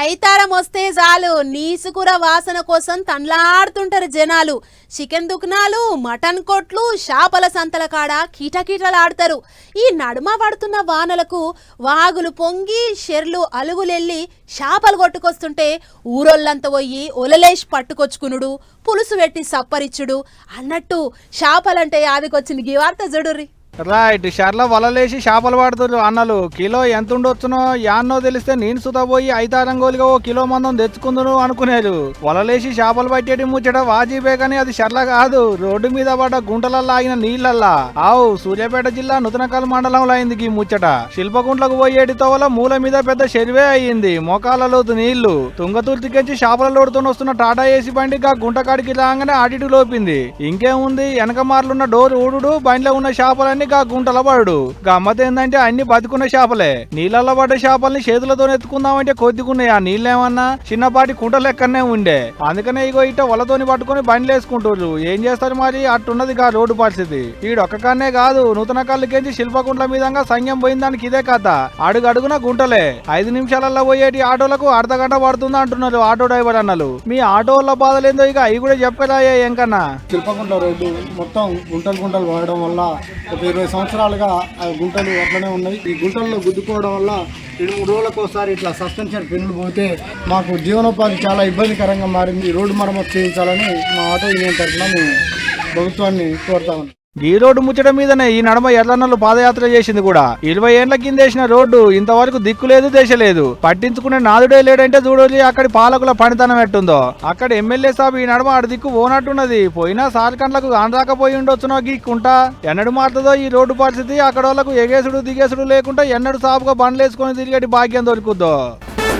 ఐతారం వస్తే చాలు. నీసుకూర వాసన కోసం తండ్లాడుతుంటారు జనాలు. చికెన్ దుకాణాలు మటన్ కొట్లు చేపల సంతల కాడ కీటకీటలాడతారు. ఈ నడుమ పడుతున్న వానలకు వాగులు పొంగి షెర్లు అలుగులెళ్ళి చేపలు కొట్టుకొస్తుంటే ఊరోళ్ళంతా పోయి ఒలలేసి పట్టుకొచ్చుకునుడు. పులుసు పెట్టి సప్పరిచ్చుడు. అన్నట్టు చేపలంటే యాదికొచ్చింది గీ వార్త చూడుర్రి. రైట్ షర్ల వలలేసి చేపలు పడుతున్నారు అన్నలు కిలో ఎంత ఉండొచ్చునో యాన్నో తెలిస్తే నేను సుతపోయి ఐదారంగోలుగా ఓ కిలో మందం తెచ్చుకుందును అనుకునేది వలలేసి చేపలు పట్టేటి ముచ్చట వాజీబే కానీ అది షర్ల కాదు. రోడ్డు మీద పడ్డ గుంటలల్లా ఆగిన నీళ్ళల్లా ఆవు సూర్యాపేట జిల్లా నూతనకల్ మండలంలో అయింది ఈ ముచ్చట. శిల్పగుంట్లకు పోయేటి తోవల మూల మీద పెద్ద చెరువే అయ్యింది మోకాల లోతు నీళ్ళు. తుంగతుర్తికెంచి చేపల లోడుతో వస్తున్న టాటా ఏసీ బండి గుంట గుంటకాడికి రాగానే అడిటు లోపింది. ఇంకేముంది? వెనక మార్లున్న డోర్ ఊడు బండిలో ఉన్న చేపలన్నీ గా గుంటల పడు గమ్మత్ అన్ని బతుకున్న చేపలే. నీళ్ళల్లో పడ్డ చేపల్ని చేతులతో ఎత్తుకుందామంటే కొద్దిగున్నాయి ఆ నీళ్ళేమన్నా? చిన్నపాటి కుంట లెక్కనే ఉండే. అందుకనే ఇగో ఇట్ట వలతోని పట్టుకొని బండ్లు వేసుకుంటారు ఏం చేస్తారు మరి? అట్టున్నది గా రోడ్డు పరిస్థితి. ఈడొక్కనే కాదు నూతన కళ్ళకేంచి శిల్పకుంట్ల మీదంగా సంఘం పోయిందానికి ఇదే కథ. అడుగడుగున గుంటలే. ఐదు నిమిషాలలో పోయేటి ఆటోలకు అర్ధ గంట పడుతుంది అంటున్నారు ఆటో డ్రైవర్ అన్నలు. మీ ఆటోల బాధలేందో ఇక అవి కూడా చెప్పేలా ఎంకన్నా. శిల్పకుంట రోడ్డు మొత్తం గుంటలు గుంటలు పోయడం వల్ల ఒక ఇరవై సంవత్సరాలుగా ఆ గుంటలు అట్లనే ఉన్నాయి. ఈ గుంటల్లో గుద్దుకోవడం వల్ల రెండు మూడు రోజులకు ఒకసారి ఇట్లా సస్పెన్షన్ పెన్నులు పోతే మాకు జీవనోపాధి చాలా ఇబ్బందికరంగా మారింది. రోడ్డు మరమ్మతు చేయించాలని మా ఆటో యూనియన్ తరఫున మేము ప్రభుత్వాన్ని కోరుతా ఈ రోడ్డు ముచ్చట మీదనే ఈ నడమ ఎర్రన్నలు పాదయాత్ర చేసింది కూడా. ఇరవై ఏండ్ల కింద వేసిన రోడ్డు ఇంతవరకు దిక్కు లేదు దేశ పట్టించుకునే నాదుడే లేడంటే చూడోలి అక్కడి పాలకుల పనితనం ఎట్టుందో. అక్కడ ఎమ్మెల్యే సాబ్ ఈ నడమ ఆడి దిక్కు పోనట్టున్నది. పోయినా సార్కండ్లకు కానరాకపోయి ఉండొచ్చునో గీక్కుంటా ఎన్నడు మారుతుందో ఈ రోడ్డు పరిస్థితి. అక్కడ వాళ్ళకు ఎగేసుడు దిగేసుడు లేకుండా ఎన్నడు సాపుగా బండ్లు తిరిగేటి భాగ్యం దొరుకుద్దో.